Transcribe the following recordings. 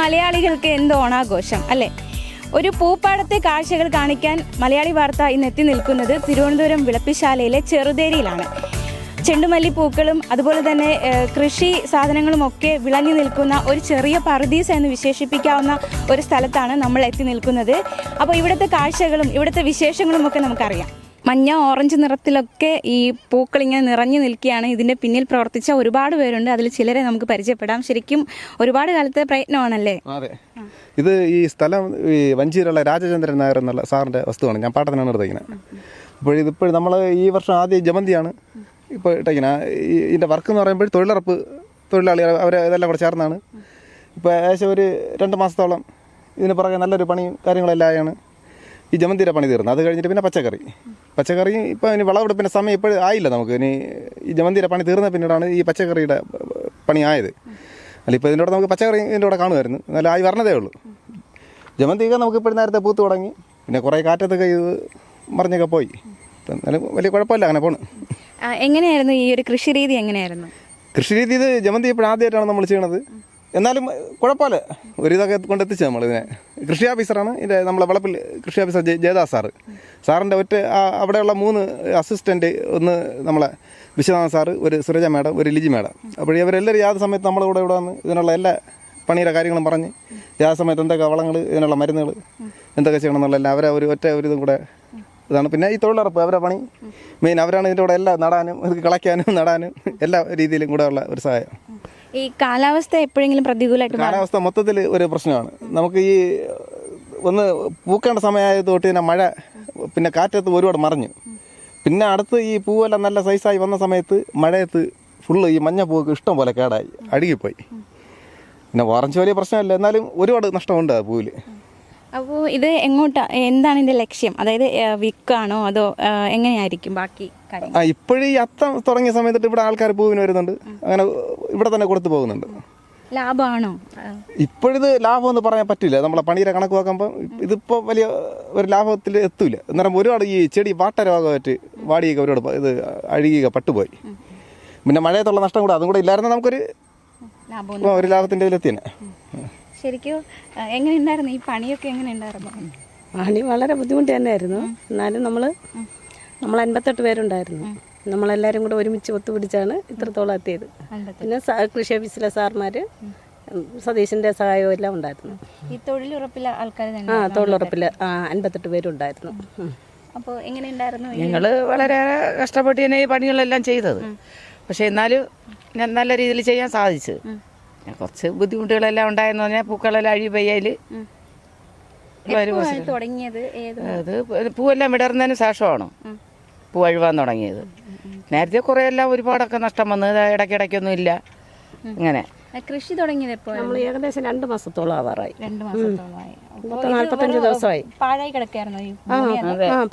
മലയാളികൾക്ക് എന്ത് ഓണാഘോഷം അല്ലേ? ഒരു പൂപ്പാടത്തെ കാഴ്ചകൾ കാണിക്കാൻ മലയാളി വാർത്ത ഇന്ന് എത്തി നിൽക്കുന്നത് തിരുവനന്തപുരം വിളപ്പിശാലയിലെ ചെറുതേരിയിലാണ്. ചെണ്ടുമല്ലി പൂക്കളും അതുപോലെ തന്നെ കൃഷി സാധനങ്ങളും ഒക്കെ വിളഞ്ഞു നിൽക്കുന്ന ഒരു ചെറിയ പറുദീസ എന്ന് വിശേഷിപ്പിക്കാവുന്ന ഒരു സ്ഥലത്താണ് നമ്മൾ എത്തി നിൽക്കുന്നത്. അപ്പോൾ ഇവിടുത്തെ കാഴ്ചകളും ഇവിടുത്തെ വിശേഷങ്ങളും ഒക്കെ നമുക്കറിയാം. മഞ്ഞ ഓറഞ്ച് നിറത്തിലൊക്കെ ഈ പൂക്കൾ ഇങ്ങനെ നിറഞ്ഞു നിൽക്കുകയാണ്. ഇതിന്റെ പിന്നിൽ പ്രവർത്തിച്ച ഒരുപാട് പേരുണ്ട്. അതിൽ ചിലരെ നമുക്ക് പരിചയപ്പെടാം. ശരിക്കും ഒരുപാട് കാലത്തെ പ്രയത്നമാണല്ലേ? അതെ. ഇത് ഈ സ്ഥലം ഈ വഞ്ചിയിലുള്ള രാജചന്ദ്രൻ നായർ എന്നുള്ള സാറിന്റെ വസ്തുവാണ്. ഞാൻ പാട്ടത്തിനാണ് എടുത്തേക്കുന്നത് അപ്പോൾ ഇതിപ്പോൾ നമ്മൾ ഈ വർഷം ആദ്യം ജമന്തിയാണ് ഇപ്പോൾ ഇട്ടേക്കുന്നത് ഈ ഇതിന്റെ വർക്ക് എന്ന് പറയുമ്പോൾ തൊഴിലുറപ്പ് തൊഴിലാളികൾ അവർ ഇതെല്ലാം കൂടെ ചേർന്നാണ്. ഇപ്പോൾ ഏകദേശം ഒരു രണ്ട് മാസത്തോളം ഇതിന് പുറകെ നല്ലൊരു പണിയും കാര്യങ്ങളെല്ലാം ആയാണ്. ഈ ജമന്തിര പണി തീർന്നു. അത് കഴിഞ്ഞിട്ട് പിന്നെ പച്ചക്കറി. പച്ചക്കറി ഇപ്പോൾ ഇനി വിളവെടുപ്പിന്റെ സമയം ഇപ്പോഴും ആയില്ല നമുക്ക്. ഇനി ഈ ജമന്തിര പണി തീർന്ന പിന്നീടാണ് ഈ പച്ചക്കറിയുടെ പണി ആയത്. അല്ല ഇപ്പോൾ ഇതിന്റെ കൂടെ നമുക്ക് പച്ചക്കറി ഇതിന്റെ കൂടെ കാണുമായിരുന്നു. നല്ല ആയി വരണതേ ഉള്ളൂ. ജമന്തിക നമുക്ക് ഇപ്പോഴും നേരത്തെ പൂത്ത് തുടങ്ങി. പിന്നെ കുറേ കാറ്റത്തൊക്കെ ഇത് മറിഞ്ഞൊക്കെ പോയി. ഇപ്പം എന്നാലും വലിയ കുഴപ്പമില്ല അങ്ങനെ പോണ്. എങ്ങനെയായിരുന്നു ഈ ഒരു കൃഷി രീതി എങ്ങനെയായിരുന്നു? കൃഷി രീതി ഇത് ജമന്തി ഇപ്പോഴും ആദ്യമായിട്ടാണ് നമ്മൾ ചെയ്യണത്. എന്നാലും കുഴപ്പമില്ല. ഒരു ഇതൊക്കെ കൊണ്ടെത്തിച്ചു നമ്മളിതിനെ കൃഷി ഓഫീസറാണ് ഇതിന്റെ നമ്മളെ വളപ്പിൽ കൃഷി ഓഫീസർ ജെ ജയദാസ് സാറ്. സാറിന്റെ ഒറ്റ അവിടെയുള്ള മൂന്ന് അസിസ്റ്റന്റ് ഒന്ന് നമ്മളെ വിശ്വനാഥ് സാറ് ഒരു സുരജ മാഡം ഒരു ലിജി മാഡം. അപ്പോൾ ഇവരെല്ലാവരും യാതൊരു സമയത്ത് നമ്മളെ കൂടെ ഇവിടെ വന്ന് ഇതിനുള്ള എല്ലാ പണിയുടെ കാര്യങ്ങളും പറഞ്ഞ് യാതൊരു സമയത്ത് എന്തൊക്കെ വളങ്ങൾ ഇതിനുള്ള മരുന്നുകൾ എന്തൊക്കെ ചെയ്യണം എന്നുള്ള എല്ലാം അവരെ ഒരു ഒറ്റ ഒരു ഇതും കൂടെ ഇതാണ്. പിന്നെ ഈ തൊഴിലുറപ്പ് അവരെ പണി. മെയിൻ അവരാണ് ഇതിന്റെ കൂടെ എല്ലാം നടാനും കിളയ്ക്കാനും നടാനും എല്ലാ രീതിയിലും കൂടെ ഉള്ള ഒരു സഹായം. ഈ കാലാവസ്ഥ എപ്പോഴെങ്കിലും പ്രതികൂലമായിട്ട് കാലാവസ്ഥ മൊത്തത്തിൽ ഒരു പ്രശ്നമാണ്. നമുക്ക് ഈ ഒന്ന് പൂക്കേണ്ട സമയമായത് തൊട്ട് തന്നെ മഴ പിന്നെ കാറ്റത്ത് ഒരുപാട് മറിഞ്ഞു. പിന്നെ അടുത്ത് ഈ പൂവെല്ലാം നല്ല സൈസായി വന്ന സമയത്ത് മഴയത്ത് ഫുള്ള് ഈ മഞ്ഞ പൂവൊക്കെ ഇഷ്ടം പോലെ കേടായി അഴുകിപ്പോയി. പിന്നെ ഓറഞ്ച് വലിയ പ്രശ്നമല്ല. എന്നാലും ഒരുപാട് നഷ്ടമുണ്ട് ആ പൂവിൽ അപ്പോൾ ഇത് എങ്ങോട്ടാ എന്താണ് ഇതിന്റെ ലക്ഷ്യം? അതായത് വിൽക്കാണോ അതോ എങ്ങനെയായിരിക്കും ബാക്കി ആ ഇപ്പോഴും ഈ അത്തം തുടങ്ങിയ സമയത്ത് ഇവിടെ ആൾക്കാർ പൂവിന് വരുന്നുണ്ട്. അങ്ങനെ ഇവിടെ തന്നെ കൊടുത്തു പോകുന്നുണ്ട്. ലാഭമാണോ ഇപ്പോഴിത് ലാഭം എന്ന് പറയാൻ പറ്റില്ല. നമ്മളെ പണിയുടെ കണക്ക് നോക്കുമ്പോൾ ഇതിപ്പോൾ വലിയ ഒരു ലാഭത്തിൽ എത്തൂല. അന്നേരം ഒരുപാട് ഈ ചെടി വാട്ടരോഗമായിട്ട് വാടിയൊക്കെ ഒരുപാട് ഇത് അഴുകിയൊക്കെ പട്ടുപോയി. പിന്നെ മഴയത്തുള്ള നഷ്ടം കൂടെ അതും കൂടെ ഇല്ലായിരുന്നു നമുക്കൊരു ഒരു ലാഭത്തിന്റെ ഇതിലെത്തിനെ ശരിക്കും എങ്ങനെ ഉണ്ടായിരുന്നു ഈ പണിയൊക്കെ എങ്ങനെ ഉണ്ടായിരുന്നു പണി വളരെ ബുദ്ധിമുട്ട് തന്നെയായിരുന്നു. എന്നാലും നമ്മൾ നമ്മൾ അൻപത്തെട്ട് പേരുണ്ടായിരുന്നു. നമ്മളെല്ലാവരും കൂടെ ഒരുമിച്ച് ഒത്തുപിടിച്ചാണ് ഇത്രത്തോളം എത്തിയത്. പിന്നെ കൃഷി ഓഫീസിലെ സാർമാർ സതീശന്റെ സഹായവും എല്ലാം ഉണ്ടായിരുന്നു. ഈ തൊഴിലുറപ്പിലെ ആൾക്കാർ ആ തൊഴിലുറപ്പിൽ അൻപത്തെട്ട് പേരുണ്ടായിരുന്നു. അപ്പോൾ എങ്ങനെയുണ്ടായിരുന്നു ഉണ്ടായിരുന്നു ഞങ്ങൾ വളരെയേറെ കഷ്ടപ്പെട്ട് തന്നെ ഈ പണികളെല്ലാം ചെയ്തത്. പക്ഷേ എന്നാലും ഞാൻ നല്ല രീതിയിൽ ചെയ്യാൻ സാധിച്ചു പിന്നെ കുറച്ച് ബുദ്ധിമുട്ടുകളെല്ലാം ഉണ്ടായെന്ന് പറഞ്ഞാൽ പൂക്കളെല്ലാം അഴി പെയ്യൽ തുടങ്ങിയത്? അത് പൂവെല്ലാം വിടർന്നതിന് ശേഷമാണ്. പൂ അഴുവാൻ തുടങ്ങിയത്. നേരത്തെ കുറേ എല്ലാം ഒരുപാടൊക്കെ നഷ്ടം വന്നു ഇടയ്ക്കിടയ്ക്കൊന്നും ഇല്ല. ഇങ്ങനെ. കൃഷി തുടങ്ങിയത് ഇപ്പോൾ നമ്മൾ ഏകദേശം രണ്ട് മാസത്തോളം ആവാറായി. രണ്ട് മാസത്തോളമായി. നാൽപ്പത്തഞ്ച് ദിവസമായി. പാഴായി കിടക്കായിരുന്നു ആ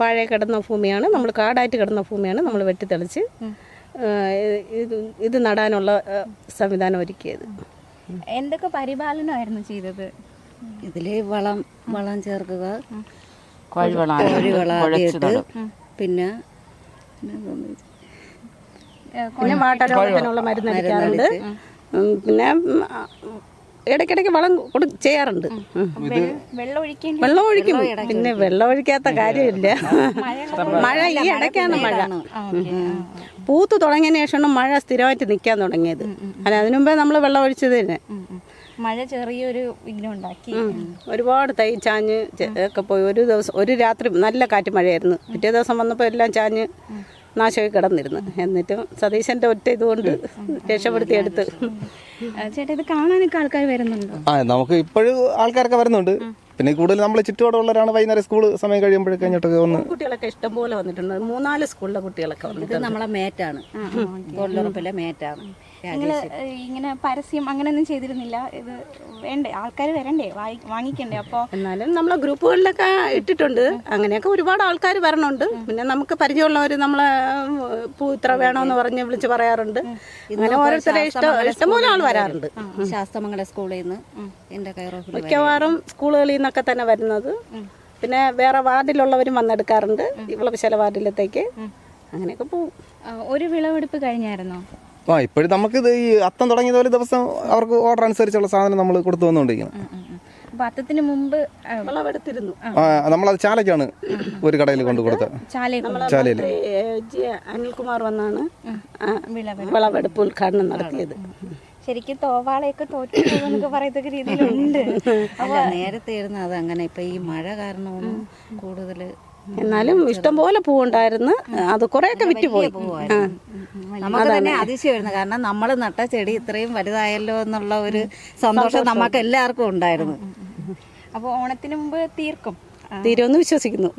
ആ കിടന്ന ഭൂമിയാണ്. നമ്മൾ കാടായിട്ട് കിടന്ന ഭൂമിയാണ് നമ്മൾ വെട്ടിത്തെളിച്ച് തെളിച്ച് ഇത് ഇത് നടാനുള്ള സംവിധാനം ഒരുക്കിയത്. എന്തൊക്കെ പരിപാലനമായിരുന്നു ചെയ്തത്? ഇതിൽ വളം വളം ചേർക്കുക. കോഴിവളം ആദ്യമായിട്ട് പിന്നെ പിന്നെ വാട്ടരോഗത്തിനുള്ള മരുന്ന് അടിക്കാറുണ്ട്. ഉം, പിന്നെ ഉം, ആ, ഇടയ്ക്കിടയ്ക്ക് വളം കൊടു ചെയ്യാറുണ്ട്. വെള്ളം ഒഴിക്കും. പിന്നെ വെള്ളം ഒഴിക്കാത്ത കാര്യമില്ല. മഴ ഈ ഇടയ്ക്കാണ് മഴ. പൂത്ത് തുടങ്ങിയതിന് ശേഷമാണ് മഴ സ്ഥിരമായിട്ട് നിൽക്കാൻ തുടങ്ങിയത്. അല്ല അതിനുമുമ്പേ നമ്മൾ വെള്ളം ഒഴിച്ചത് തന്നെ. മഴ ചെറിയൊരു ഉണ്ടാക്കി. ഒരുപാട് തൈ ചാഞ്ഞ് ഒക്കെ പോയി. ഒരു ദിവസം ഒരു രാത്രി നല്ല കാറ്റ് മഴയായിരുന്നു. പിറ്റേ ദിവസം വന്നപ്പോൾ എല്ലാം ചാഞ്ഞ് നാശമായി കിടന്നിരുന്നു. എന്നിട്ടും സതീശന്റെ ഒറ്റ ഇതുകൊണ്ട് രക്ഷപ്പെടുത്തിയെടുത്ത്. എടുത്ത് ചേട്ടാ ഇത് കാണാനൊക്കെ ആൾക്കാർ വരുന്നുണ്ടോ? ആ നമുക്ക് ഇപ്പോഴും ആൾക്കാരൊക്കെ വരുന്നുണ്ട്. പിന്നെ കൂടുതൽ നമ്മളെ ചുറ്റുപാടുള്ളവരാണ് വൈകുന്നേരം സ്കൂൾ സമയം കഴിയുമ്പോഴേ കഴിഞ്ഞിട്ടൊക്കെ ഒന്ന് കുട്ടികളൊക്കെ ഇഷ്ടം പോലെ വന്നിട്ടുണ്ട്. മൂന്നാൽ സ്കൂളിലെ കുട്ടികളൊക്കെ ഇത് വന്നിട്ടുണ്ട്. നമ്മളെ മേറ്റാണ്. തൊഴിലുറപ്പിലെ മേറ്റാണ്. നിങ്ങൾ ഇങ്ങനെ പരസ്യം അങ്ങനെയൊന്നും ചെയ്തിരുന്നില്ല. ഇത് വേണ്ടേ? ആൾക്കാർ വരണ്ടേ? വാങ്ങിക്കണ്ടേ? അപ്പോ എന്നാലും നമ്മളെ ഗ്രൂപ്പുകളിലൊക്കെ ഇട്ടിട്ടുണ്ട്. അങ്ങനെയൊക്കെ ഒരുപാട് ആൾക്കാർ വരണുണ്ട്. പിന്നെ നമുക്ക് പരിചയമുള്ളവർ നമ്മളെ പൂ ഇത്ര വേണമെന്ന് പറഞ്ഞ് വിളിച്ച് പറയാറുണ്ട്. അങ്ങനെ ഓരോരുത്തരെ ഇഷ്ടം ഇഷ്ടംപോലെ ആൾ വരാറുണ്ട്. ശാസ്ത്രമംഗല സ്കൂളിൽ നിന്ന് എന്റെ മിക്കവാറും സ്കൂളുകളിൽ നിന്നൊക്കെ തന്നെ വരുന്നത്. പിന്നെ വേറെ വാർഡിലുള്ളവരും വന്നെടുക്കാറുണ്ട്. വിളപ്പിശാല വാർഡിലത്തേക്ക്. അങ്ങനെയൊക്കെ പോവും. ഒരു വിളവെടുപ്പ് കഴിഞ്ഞായിരുന്നോ? ആ ഇപ്പോഴും നമുക്ക് ഈ അത്തം തുടങ്ങിയത് പോലെ ദിവസം അവർക്ക് ഓർഡർ അനുസരിച്ചുള്ള സാധനം നമ്മൾ കൊടുത്തു വന്നുകൊണ്ടിരിക്കുന്നത് അപ്പൊ അത്തത്തിന് മുമ്പ് വിളവെടുത്തിരുന്നു നമ്മളത് ചാലയ്ക്കാണ് ഒരു കടയിൽ കൊണ്ട് കൊടുത്തത് ചാലയിൽ അനിൽകുമാർ വന്നാണ് വിളവെടുപ്പ്. ഉദ്ഘാടനം നടത്തിയത്. ശരിക്കും തോവാളയൊക്കെ തോറ്റു പോകുന്നൊക്കെ പറയത്തക്ക രീതിയിലുണ്ട്. അല്ല നേരത്തെ ഇരുന്ന് അത് അങ്ങനെ. ഇപ്പൊ ഈ മഴ കാരണമാണ് കൂടുതൽ എന്നാലും ഇഷ്ടം പോലെ പൂവുണ്ടായിരുന്നു. അത് കുറേയൊക്കെ വിറ്റുപോയി പോയി. നമുക്ക് തന്നെ അതിശയമായിരുന്നു. കാരണം നമ്മൾ നട്ട ചെടി ഇത്രയും വലുതായല്ലോ എന്നുള്ള ഒരു സന്തോഷം നമുക്ക് എല്ലാവർക്കും ഉണ്ടായിരുന്നു. അപ്പോൾ ഓണത്തിന് മുമ്പ് തീർക്കും. തീരുമെന്ന് വിശ്വസിക്കുന്നു.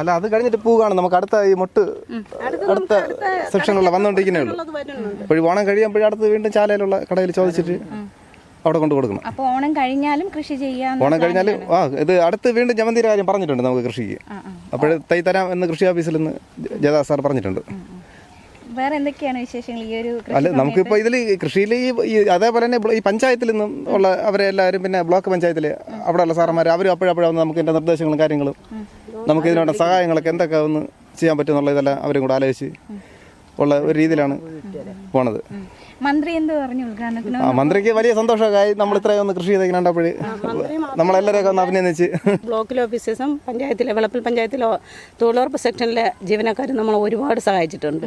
അല്ല അത് കഴിഞ്ഞിട്ട് പൂ കാണും നമുക്ക് അടുത്ത ഈ മൊട്ട് അടുത്ത സെക്ഷനുള്ള വന്നുകൊണ്ടിരിക്കുന്നേ ഉള്ളൂ. അപ്പോൾ ഓണം കഴിയുമ്പോഴും അടുത്ത് വീണ്ടും ചാലയിലുള്ള കടയിൽ ചോദിച്ചിട്ട് അവിടെ കൊണ്ട് കൊടുക്കണം. അപ്പോൾ ഓണം കഴിഞ്ഞാലും കൃഷി ചെയ്യാം ഓണം കഴിഞ്ഞാൽ ആ ഇത് അടുത്ത് വീണ്ടും ജമന്തിയുടെ കാര്യം പറഞ്ഞിട്ടുണ്ട് നമുക്ക് കൃഷിക്ക്. അപ്പോൾ തൈ തരാം എന്ന് കൃഷി ഓഫീസിൽ നിന്ന് ജയദാ സാർ പറഞ്ഞിട്ടുണ്ട്. വേറെ എന്തൊക്കെയാണ് വിശേഷങ്ങൾ ഈ ഒരു അല്ല നമുക്കിപ്പോൾ ഇതിൽ കൃഷിയിൽ ഈ ഈ അതേപോലെ തന്നെ ഈ പഞ്ചായത്തിൽ നിന്നും ഉള്ള അവരെ എല്ലാവരും പിന്നെ ബ്ലോക്ക് പഞ്ചായത്തിൽ അവിടെയുള്ള സാറന്മാർ അവരും അപ്പോഴപ്പോഴും വന്ന് നമുക്ക് എന്റെ നിർദ്ദേശങ്ങളും കാര്യങ്ങളും നമുക്ക് ഇതിനുള്ള സഹായങ്ങളൊക്കെ എന്തൊക്കെ ഒന്ന് ചെയ്യാൻ പറ്റുമെന്നുള്ള ഇതെല്ലാം അവരും കൂടെ ആലോചിച്ച് ഉള്ള ഒരു രീതിയിലാണ് പോണത്. മന്ത്രി എന്ത് പറഞ്ഞു ഉദ്ഘാടനത്തിന്? മന്ത്രിക്ക് വലിയ സന്തോഷമൊക്കെ നമ്മൾ ഇത്രയും ഒന്ന് കൃഷി ചെയ്തേക്ക് കണ്ടപ്പോൾ നമ്മളെല്ലാവരെയൊക്കെ ഒന്ന് അഭിനന്ദിച്ച്. ബ്ലോക്കിലെ ഓഫീസേഴ്സും പഞ്ചായത്തിലെ വിളപ്പിൽ പഞ്ചായത്തിലോ തൊഴിലുറപ്പ് സെക്ഷനിലെ ജീവനക്കാരും നമ്മൾ ഒരുപാട് സഹായിച്ചിട്ടുണ്ട്.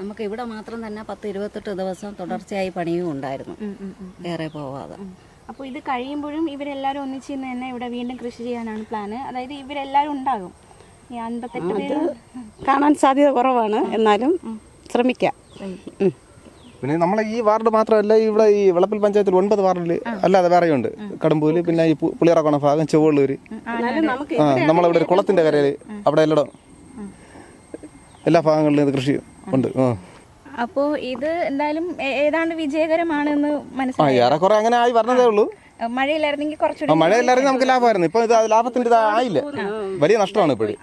നമുക്ക് ഇവിടെ മാത്രം തന്നെ പത്ത് ഇരുപത്തെട്ട് ദിവസം തുടർച്ചയായി പണിയും ഉണ്ടായിരുന്നു. ഏറെ പോവാതെ. അപ്പോൾ ഇത് കഴിയുമ്പോഴും ഇവരെല്ലാവരും ഒന്നിച്ച് തന്നെ ഇവിടെ വീണ്ടും കൃഷി ചെയ്യാനാണ് പ്ലാന് അതായത് ഇവരെല്ലാവരും ഉണ്ടാകും. ഈ അൻപത്തെട്ട് പേര് കാണാൻ സാധ്യത കുറവാണ്. എന്നാലും ശ്രമിക്കാം. പിന്നെ നമ്മളെ ഈ വാർഡ് മാത്രമല്ല ഇവിടെ ഈ വിളപ്പിൽ പഞ്ചായത്തിൽ ഒൻപത് വാർഡിൽ അല്ലാതെ വേറെയുണ്ട്. കടമ്പൂര് പിന്നെ ഈ പുളിയറക്കണ ഭാഗം ചുവള്ളൂര്. ആ നമ്മളിവിടെ ഒരു കുളത്തിന്റെ കരയിൽ അവിടെ എല്ലടം എല്ലാ ഭാഗങ്ങളിലും ഇത് കൃഷി ഉണ്ട്. ആ. അപ്പോൾ ഇത് എന്തായാലും ഏതാണ്ട് വിജയകരമാണെന്ന് മനസ്സിലായി? ഏറെക്കുറെ അങ്ങനെ ആയി പറഞ്ഞതേ ഉള്ളൂ. മഴയില്ലായിരുന്നെങ്കിൽ കുറച്ചു കുറച്ചുകൂടി മഴയില്ലായിരുന്നു നമുക്ക് ലാഭമായിരുന്നു. ഇപ്പൊ ഇത് ലാഭത്തിന്റെ ആയില്ല. വലിയ നഷ്ടമാണ് ഇപ്പോഴും.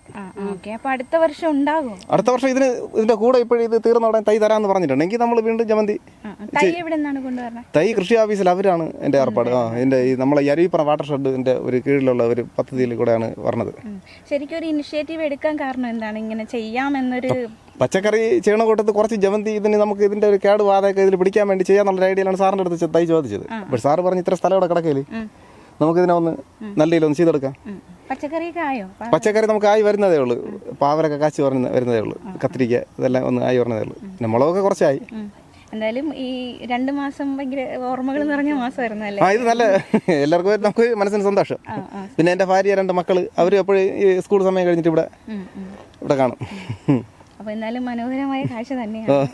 ഓക്കെ അടുത്ത വർഷം ഉണ്ടാകും. അടുത്ത വർഷം ഇതിന് ഇതിന്റെ കൂടെ ഇപ്പോഴും ഇത് തീർന്ന ഉടനെ തൈ തരാന്ന് പറഞ്ഞിട്ടുണ്ട്. എങ്കിൽ നമ്മൾ വീണ്ടും ജമന്തി. തൈ എവിടെ നിന്നാണ് കൊണ്ടുവരുന്നത് തൈ കൃഷി ഓഫീസിൽ അവരാണ് എന്റെ ഏർപ്പാട്. ആ എന്റെ ഈ നമ്മളെ അരുവിപ്പുറം വാട്ടർ ഷെഡിന്റെ ഒരു കീഴിലുള്ള ഒരു പദ്ധതിയിൽ കൂടെയാണ് പറഞ്ഞത്. ശരിക്കും ഒരു ഇനിഷ്യേറ്റീവ് എടുക്കാൻ കാരണം എന്താണ്? ഇങ്ങനെ ചെയ്യാമെന്നൊരു പച്ചക്കറി ചെയ്യണ കൂട്ടത്ത് കുറച്ച് ജമന്തി ഇതിന് നമുക്ക് ഇതിന്റെ ഒരു കേട് വാതൊക്കെ ഇതിൽ പിടിക്കാൻ വേണ്ടി ചെയ്യാന്നുള്ള ഐഡിയയിലാണ് സാറിന്റെ അടുത്ത് തൈ ചോദിച്ചത്. പക്ഷെ സാറ് പറഞ്ഞു ഇത്ര സ്ഥലം ഇവിടെ കിടക്കൽ നമുക്ക് ഇതിനെ ഒന്ന് നല്ല രീതിയിൽ ഒന്ന് ചെയ്തെടുക്കാം. പച്ചക്കറി പച്ചക്കറിയൊക്കെ ആയോ? പച്ചക്കറി നമുക്ക് ആയി വരുന്നതേ ഉള്ളൂ. പാവരൊക്കെ കാച്ചി വരുന്ന വരുന്നതേ ഉള്ളൂ. കത്തിരിക്ക ഇതെല്ലാം ഒന്ന് ആയി വരുന്നതേ ഉള്ളൂ. പിന്നെ മുളകൊക്കെ കുറച്ചായി. എന്തായാലും ഈ രണ്ട് മാസം ഭയങ്കര ഓർമ്മകൾ നിറഞ്ഞ മാസമായിരുന്നു അല്ലേ ആ ഇത് നല്ല എല്ലാവർക്കും നമുക്ക് മനസ്സിന് സന്തോഷം. പിന്നെ എന്റെ ഭാര്യ രണ്ട് മക്കൾ അവർ എപ്പോഴും ഈ സ്കൂൾ സമയം കഴിഞ്ഞിട്ട് ഇവിടെ. ഇവിടെ കാണും. അപ്പോൾ എന്തായാലും മനോഹരമായ കാഴ്ച തന്നെയാണ്.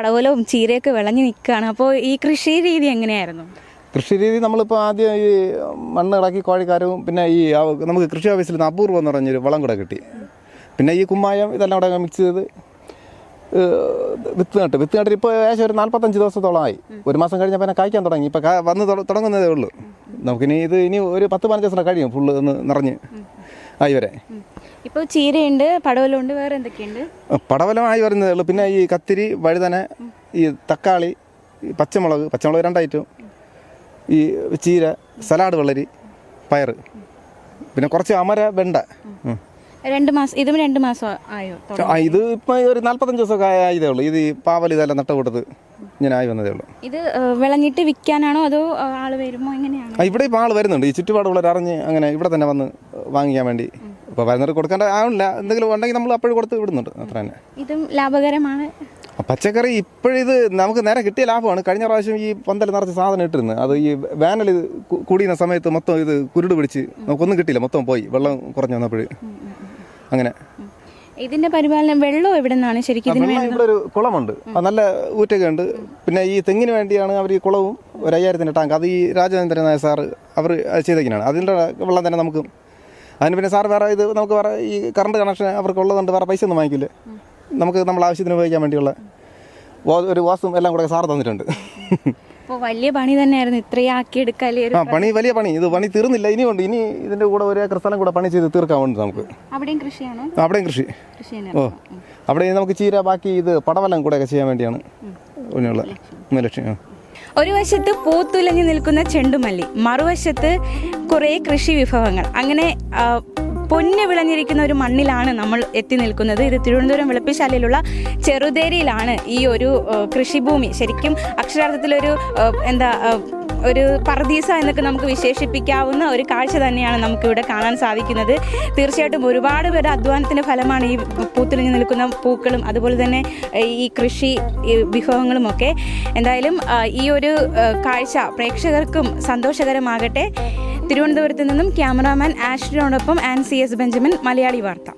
പടവലവും ചീരയൊക്കെ വിളഞ്ഞു നിൽക്കുകയാണ്. അപ്പോൾ ഈ കൃഷി രീതി എങ്ങനെയായിരുന്നു? കൃഷി രീതി നമ്മളിപ്പോൾ ആദ്യം ഈ മണ്ണ് ഇളക്കി കോഴിക്കാരും പിന്നെ ഈ നമുക്ക് കൃഷി ഓഫീസിൽ നിന്ന് അപൂർവം എന്ന് പറഞ്ഞൊരു വളം കൂടെ കിട്ടി. പിന്നെ ഈ കുമ്മായം ഇതെല്ലാം കൂടെ മിക്സ് ചെയ്ത് വിത്ത് നട്ട്. വിത്ത് നട്ടിട്ട് ഇപ്പോൾ ഏകദേശം ഒരു നാൽപ്പത്തഞ്ച് ദിവസത്തോളമായി ഒരു മാസം കഴിഞ്ഞപ്പോൾ പിന്നെ കായ്ക്കാൻ തുടങ്ങി. ഇപ്പോൾ വന്ന് തുടങ്ങുന്നതേ ഉള്ളൂ. നമുക്കിനി ഇത് ഇനി ഒരു പത്ത് പതിനഞ്ച് ദിവസം കഴിയും ഫുള്ള് ഒന്ന് നിറഞ്ഞ് ആയി വരെ. ഇപ്പോൾ ചീരയുണ്ട് പടവലമുണ്ട് വേറെ എന്തൊക്കെയുണ്ട്? പടവലമായി വരുന്നതേ ഉള്ളൂ. പിന്നെ ഈ കത്തിരി വഴുതന ഈ തക്കാളി പച്ചമുളക് പച്ചമുളക് രണ്ടായിട്ടും ഈ ചീര സലാഡ് വെള്ളരി പയർ പിന്നെ കുറച്ച് അമര വെണ്ട. രണ്ട് മാസം ഇതും രണ്ട് മാസം ആയോ? ഇത് ഇപ്പം ഒരു നാൽപ്പത്തഞ്ച് ദിവസമൊക്കെ ആയതേ ഉള്ളൂ. ഇത് ഈ പാവൽ ഇതെല്ലാം നട്ട കൊടുത്ത് ഇങ്ങനെ ആയി വന്നതേ ഉള്ളൂ. ഇത് വിളഞ്ഞിട്ട് വിൽക്കാനാണോ അതോ ആൾ വരുമോ എങ്ങനെയാണ് ഇവിടെ ഇപ്പൊ ആൾ വരുന്നുണ്ട്. ഈ ചുറ്റുപാടുള്ളവർ അറിഞ്ഞ് അങ്ങനെ ഇവിടെ തന്നെ വന്ന് വാങ്ങിക്കാൻ വേണ്ടി. ഇപ്പോൾ വരുന്നവർക്ക് കൊടുക്കേണ്ട ആവില്ല എന്തെങ്കിലും ഉണ്ടെങ്കിൽ നമ്മൾ അപ്പോഴും കൊടുത്ത് വിടുന്നുണ്ട്. അത്ര തന്നെ ഇതും ലാഭകരമാണ്. പച്ചക്കറി ഇപ്പോഴിത് നമുക്ക് നേരെ കിട്ടിയ ലാഭമാണ്. കഴിഞ്ഞ പ്രാവശ്യം ഈ പന്തൽ നിറച്ച് സാധനം ഇട്ടിരുന്നു. അത് ഈ വേനൽ ഇത് കൂടിയുന്ന സമയത്ത് മൊത്തം ഇത് കുരുട് പിടിച്ച് നമുക്കൊന്നും കിട്ടിയില്ല. മൊത്തം പോയി. വെള്ളം കുറഞ്ഞു വന്നപ്പോഴ്. അങ്ങനെ. ഇതിന്റെ പരിപാലനം വെള്ളം എവിടെ നിന്നാണ് ശരിക്കും ഇവിടെ ഒരു കുളമുണ്ട്. നല്ല ഊറ്റൊക്കെ ഉണ്ട്. പിന്നെ ഈ തെങ്ങിന് വേണ്ടിയാണ് അവർ ഈ കുളവും ഒരു അയ്യായിരത്തിന്റെ ടാങ്ക്. അത് ഈ രാജേന്ദ്രൻ നായർ സാറ് അവർ ചെയ്തേക്കിനാണ് അതിന്റെ വെള്ളം തന്നെ നമുക്ക് അതിന് പിന്നെ സാർ വേറെ ഇത് നമുക്ക് വേറെ ഈ കറണ്ട് കണക്ഷൻ അവർക്ക് ഉള്ളതുകൊണ്ട് വേറെ പൈസ ഒന്നും വാങ്ങിക്കില്ല. നമുക്ക് നമ്മൾ ആവശ്യത്തിന് ഉപയോഗിക്കാൻ വേണ്ടിയുള്ള ഒരു വാസും എല്ലാം കൂടെ സാർ തന്നിട്ടുണ്ട്. വലിയ പണി തന്നെയായിരുന്നു. ഇത്രയും എടുക്കാൻ ഒരു ആ പണി വലിയ പണി. ഇത് പണി തീർന്നില്ല ഇനിയുണ്ട്. ഇനി ഇതിന്റെ കൂടെ ഒരു ഏക്കർ സ്ഥലം കൂടെ പണി ചെയ്ത് തീർക്കാൻ വേണ്ടി നമുക്ക്. അവിടെയും കൃഷിയാണോ? അവിടെയും കൃഷി. ഓ അവിടെ നമുക്ക് ചീര ബാക്കി ഇത് പടവലം കൂടെയൊക്കെ ചെയ്യാൻ വേണ്ടിയാണ് ലക്ഷ്യം. ഒരു വശത്ത് പൂത്തുലഞ്ഞു നിൽക്കുന്ന ചെണ്ടുമല്ലി മറുവശത്ത് കുറേ കൃഷി വിഭവങ്ങൾ. അങ്ങനെ പൊന്നു വിളഞ്ഞിരിക്കുന്ന ഒരു മണ്ണിലാണ് നമ്മൾ എത്തി നിൽക്കുന്നത്. ഇത് തിരുവനന്തപുരം വെളുപ്പിശാലയിലുള്ള ചെറുതേരിയിലാണ് ഈ ഒരു കൃഷിഭൂമി. ശരിക്കും അക്ഷരാർത്ഥത്തിലൊരു എന്താ ഒരു പർദീസ എന്നൊക്കെ നമുക്ക് വിശേഷിപ്പിക്കാവുന്ന ഒരു കാഴ്ച തന്നെയാണ് നമുക്കിവിടെ കാണാൻ സാധിക്കുന്നത്. തീർച്ചയായിട്ടും ഒരുപാട് പേരുടെ അധ്വാനത്തിന്റെ ഫലമാണ് ഈ പൂത്തുലഞ്ഞു നിൽക്കുന്ന പൂക്കളും അതുപോലെ തന്നെ ഈ കൃഷി വിഭവങ്ങളും ഒക്കെ എന്തായാലും ഈ ഒരു കാഴ്ച പ്രേക്ഷകർക്കും സന്തോഷകരമാകട്ടെ. തിരുവനന്തപുരത്ത് നിന്നും cameraman ആഷ്ലിനോടൊപ്പം Ann C S Benjamin Malayali വാർത്ത.